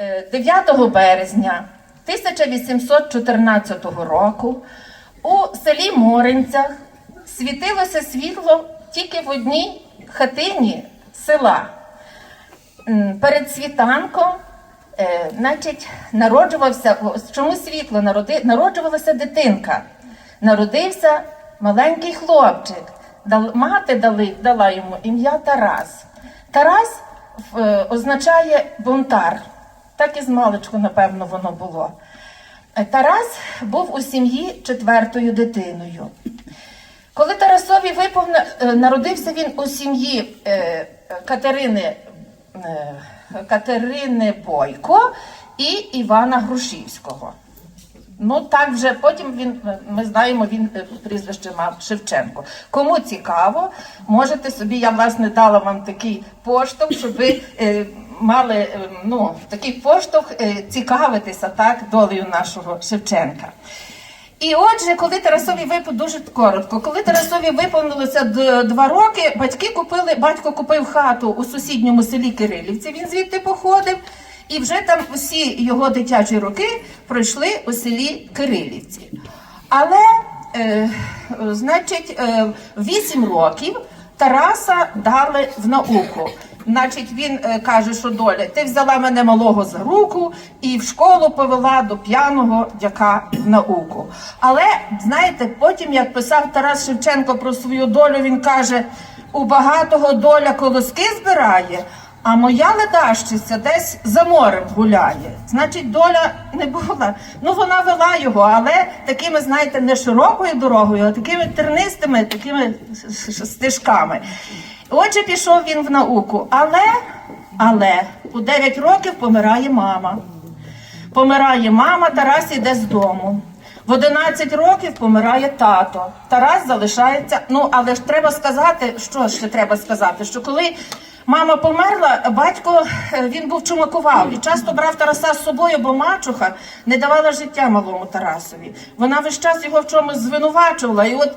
Е, 9 березня 1814 року у селі Моринцях світилося світло тільки в одній хатині села. Перед світанком, е, значить, народжувався, чому світло народжувалася дитинка. Народився маленький хлопчик. Мати дали, дала йому ім'я Тарас. Тарас е, означає бунтар. Так і з маличку, напевно, воно було. Е, Тарас був у сім'ї четвертою дитиною. Коли Тарасові виповне, е, народився він у сім'ї е, Катерини, Катерини Бойко і Івана Грушівського. Ну так вже потім він, ми знаємо, він прізвище мав Шевченко. Кому цікаво, можете собі, я власне дала вам такий поштовх, щоб ви мали е, ну, такий поштовх е, цікавитися так долею нашого Шевченка. І отже, коли Тарасові випав дуже коротко, коли Тарасові виповнилося два роки, батьки купили, батько купив хату у сусідньому селі Кирилівці. Він звідти походив, і вже там всі його дитячі роки пройшли у селі Кирилівці. Але, е, значить, е, вісім років Тараса дали в науку. Значить, він е, каже, що доля, ти взяла мене малого за руку і в школу повела до п'яного дяка науку. Але знаєте, потім, як писав Тарас Шевченко про свою долю, він каже: у багатого доля колоски збирає, а моя ледащиця десь за морем гуляє. Значить, доля не була. Ну вона вела його, але такими, знаєте, не широкою дорогою, а такими тернистими, такими стежками. Отже, пішов він в науку, але, але у 9 років помирає мама. Помирає мама, Тарас іде з дому. В 11 років помирає тато. Тарас залишається. Ну, але ж треба сказати, що ще треба сказати, що коли мама померла, батько е, він був чумакував і часто брав Тараса з собою, бо мачуха не давала життя малому Тарасові. Вона весь час його в чомусь звинувачувала. І от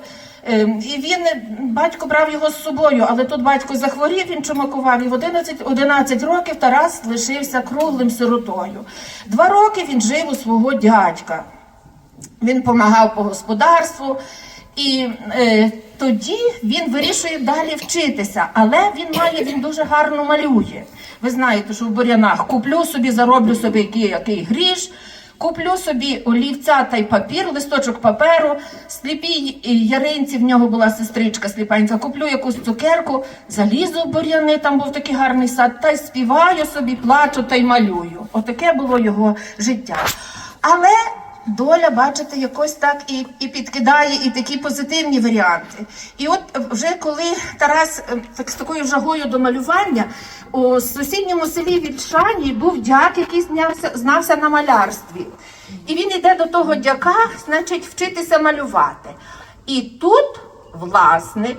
і він батько брав його з собою, але тут батько захворів, він чумакував. І в 11, 11 років Тарас лишився круглим сиротою. Два роки він жив у свого дядька. Він допомагав по господарству, і е, тоді він вирішує далі вчитися. Але він має, він дуже гарно малює. Ви знаєте, що в бурянах куплю собі, зароблю собі який, який гріш. Куплю собі олівця та й папір, листочок паперу, сліпій яринці, в нього була сестричка сліпенька, куплю якусь цукерку, залізу в бур'яни, там був такий гарний сад, та й співаю собі, плачу та й малюю. Отаке було його життя. Але доля, бачите, якось так і, і підкидає і такі позитивні варіанти. І от вже коли Тарас е, так з такою жагою до малювання у сусідньому селі Вільшані був дяк, який знався, знався на малярстві. І він йде до того дяка, значить, вчитися малювати. І тут власник,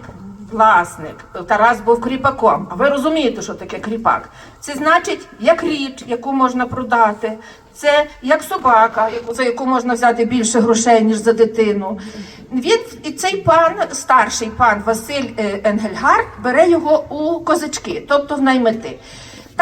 власник, Тарас був кріпаком. А ви розумієте, що таке кріпак? Це значить, як річ, яку можна продати. Це як собака, за яку можна взяти більше грошей, ніж за дитину. Він і цей пан, старший пан Василь е, Енгельгард, бере його у козачки, тобто в наймити.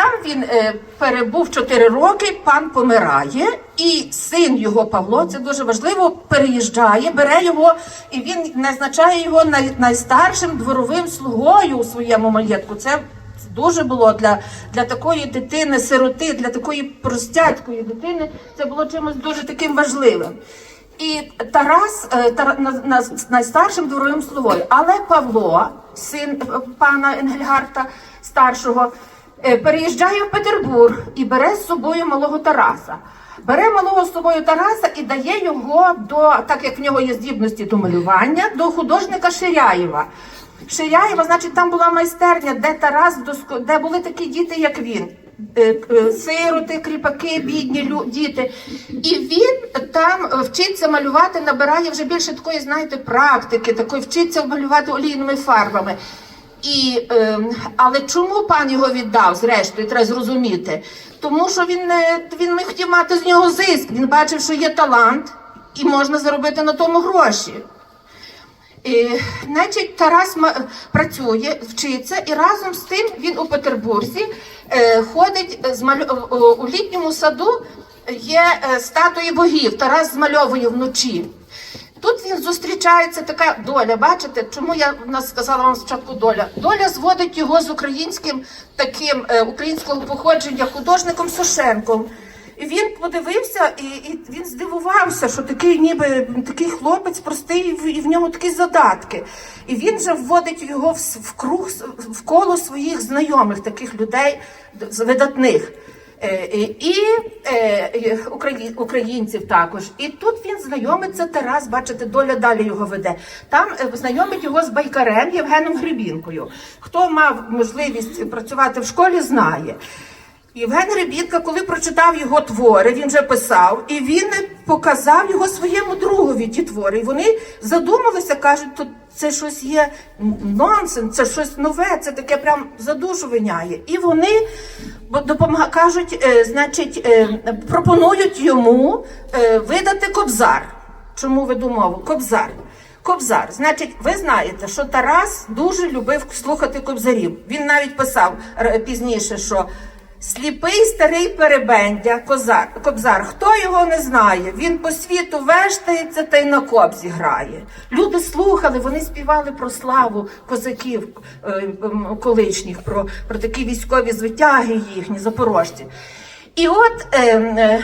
Там він е, перебув 4 роки, пан помирає, і син його Павло, це дуже важливо, переїжджає, бере його, і він назначає його най, найстаршим дворовим слугою у своєму маєтку. Це дуже було для, для такої дитини, сироти, для такої простяткої дитини. Це було чимось дуже таким важливим. І Тарас е, Тара, на, на, найстаршим дворовим слугою. Але Павло, син е, пана Енгельгарта старшого, переїжджає в Петербург і бере з собою малого Тараса. Бере малого з собою Тараса і дає його до, так як в нього є здібності до малювання, до художника Ширяєва. Ширяєва, значить, там була майстерня, де Тарас де були такі діти, як він. Е, е, Сироти, кріпаки, бідні діти. І він там е, вчиться малювати, набирає вже більше такої, знаєте, практики, такої вчиться малювати олійними фарбами. І, е, але чому пан його віддав, зрештою, треба зрозуміти? Тому що він не він не хотів мати з нього зиск. Він бачив, що є талант, і можна заробити на тому гроші. І, значить, Тарас працює, вчиться, і разом з тим він у Петербурзі е, ходить з малю... у- літньому саду є е, статуї богів. Тарас змальовує вночі. Тут він зустрічається така доля. Бачите, чому я в нас сказала вам спочатку доля? Доля зводить його з українським таким е, українського походження художником Сошенком. І він подивився, і, і він здивувався, що такий, ніби такий хлопець простий, і в- і в нього такі задатки. І він же вводить його в, в круг в коло своїх знайомих, таких людей видатних. Е, і е, українців також. І тут він знайомиться Тарас, бачите, доля далі його веде. Там е, знайомить його з байкарем Євгеном Грибінкою. Хто мав можливість працювати в школі, знає. Євген Гребінка, коли прочитав його твори, він вже писав, і він показав його своєму другові ті твори. І вони задумалися, кажуть, тут це щось є нонсенс, це щось нове, це таке прям за душу виняє. І вони кажуть, е, значить, е, пропонують йому е, видати кобзар. Чому веду мову? Кобзар. Кобзар. Значить, ви знаєте, що Тарас дуже любив слухати кобзарів. Він навіть писав пізніше, що сліпий старий перебендя, козар, кобзар, хто його не знає, він по світу вештається та й на кобзі грає. Люди слухали, вони співали про славу козаків е, колишніх, про, про такі військові звитяги їхні, запорожці. І от, е, е,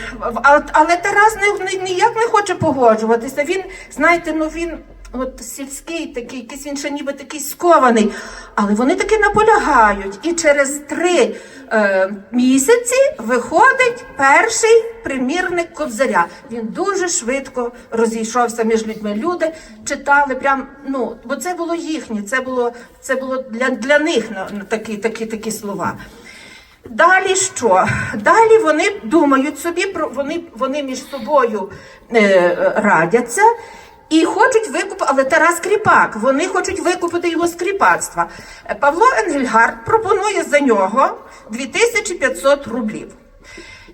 але Тарас не- ніяк не хоче погоджуватися. Він, знаєте, ну він от сільський такий, якийсь він ще ніби такий скований. Але вони таки наполягають. І через три е, місяці виходить перший примірник Кобзаря. Він дуже швидко розійшовся між людьми. Люди читали прям, ну, бо це було їхнє, це було, це було для, для них на, на такі, такі, такі слова. Далі що? Далі вони думають собі вони, вони між собою е, радяться і хочуть викупити, але Тарас Кріпак, вони хочуть викупити його з кріпацтва. Е, Павло Енгельгард пропонує за нього 2500 рублів.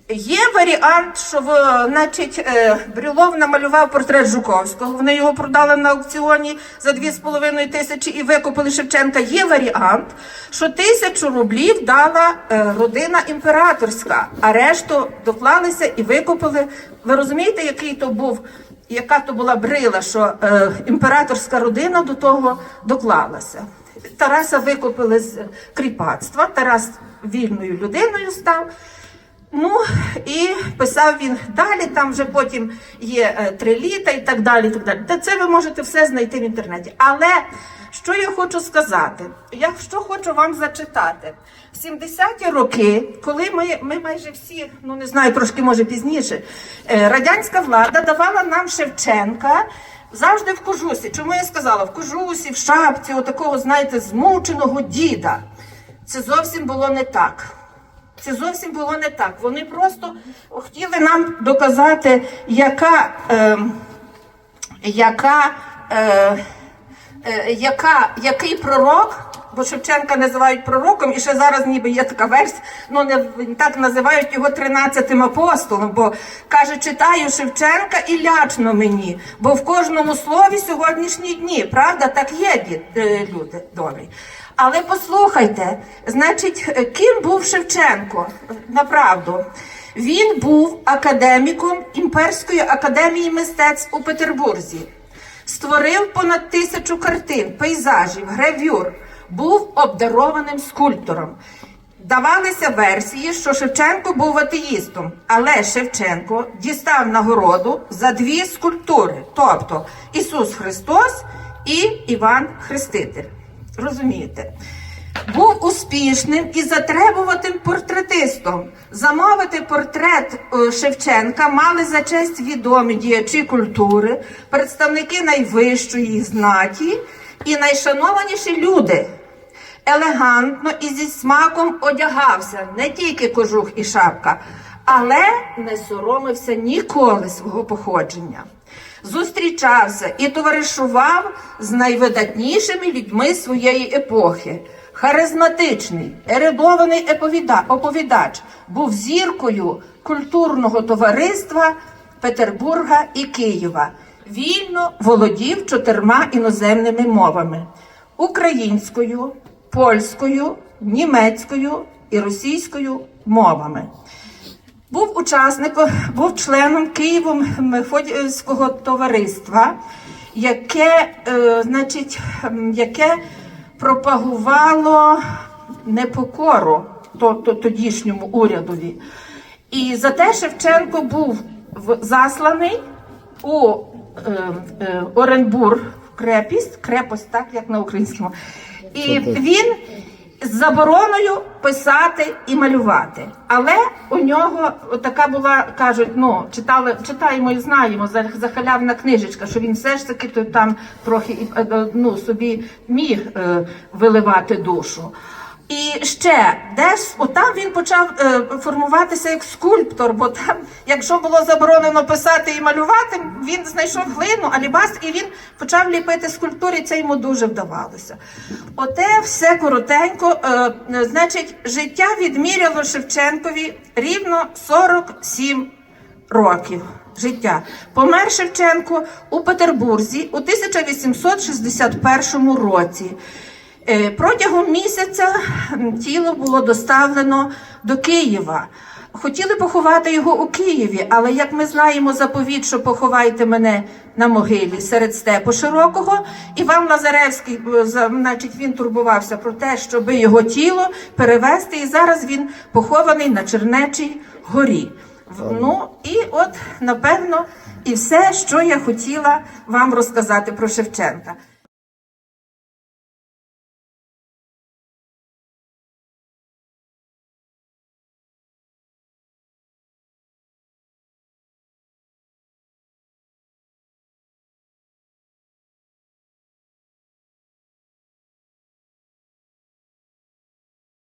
Є варіант, що значить, е, Брюлов намалював портрет Жуковського. Вони його продали на аукціоні за 2,5 тисячі і викупили Шевченка. Є варіант, що тисячу рублів дала е, родина імператорська, а решту доклалися і викупили. Ви розумієте, який то був, яка то була брила, що е, імператорська родина до того доклалася. Тараса викупили з кріпацтва. Тарас вільною людиною став. Ну і писав він далі. Там вже потім є е, три літа і так далі. І так далі. Та це ви можете все знайти в інтернеті. Але що я хочу сказати? Я що хочу вам зачитати в 70-ті роки, коли ми, ми майже всі, ну не знаю, трошки може пізніше, е, радянська влада давала нам Шевченка. Завжди в кожусі. Чому я сказала? В кожусі, в шапці, отакого, знаєте, змученого діда. Це зовсім було не так. Це зовсім було не так. Вони просто хотіли нам доказати, яка, е, яка, е, яка, який пророк, бо Шевченка називають пророком, і ще зараз ніби є така версія, ну не так називають його тринадцятим апостолом, бо каже, читаю Шевченка і лячно мені, бо в кожному слові сьогоднішні дні, правда, так є е, люди добрі. Але послухайте, значить, е, ким був Шевченко? Направду. Він був академіком Імперської академії мистецтв у Петербурзі. Створив понад тисячу картин, пейзажів, гравюр, був обдарованим скульптором. Давалися версії, що Шевченко був атеїстом, але Шевченко дістав нагороду за дві скульптури, тобто Ісус Христос і Іван Хреститель. Розумієте? Був успішним і затребуватим портретистом. Замовити портрет е, Шевченка мали за честь відомі діячі культури, представники найвищої знаті і найшанованіші люди. Елегантно і зі смаком одягався не тільки кожух і шапка, але не соромився ніколи свого походження. Зустрічався і товаришував з найвидатнішими людьми своєї епохи. Харизматичний, ерудований оповідач, був зіркою культурного товариства Петербурга і Києва. вільно володів чотирма іноземними мовами: українською, польською, німецькою і російською мовами. Був учасником, був членом Києвом Мефодіївського товариства, яке, е, значить, яке пропагувало непокору то, то, тодішньому урядові. І за те Шевченко був засланий у е, е, Оренбург в крепість, крепость, так як на українському. І він з забороною писати і малювати. Але у нього така була, кажуть, ну читали, читаємо і знаємо за, захалявна книжечка, що він все ж таки то там трохи е, ну, собі міг е, виливати душу. І ще десь отам він почав е, формуватися як скульптор, бо там, якщо було заборонено писати і малювати, він знайшов глину, алібаст, і він почав ліпити скульптури, і це йому дуже вдавалося. Оте все коротенько. Е, значить, життя відміряло Шевченкові рівно 47 років життя. Помер Шевченко у Петербурзі у 1861 році. Е, Протягом місяця тіло було доставлено до Києва. Хотіли поховати його у Києві, але як ми знаємо заповіт, що поховайте мене на могилі серед степу широкого, Іван Лазаревський, е, значить, він турбувався про те, щоб його тіло перевезти, і зараз він похований на Чернечій горі. Ну і от напевно і все, що я хотіла вам розказати про Шевченка.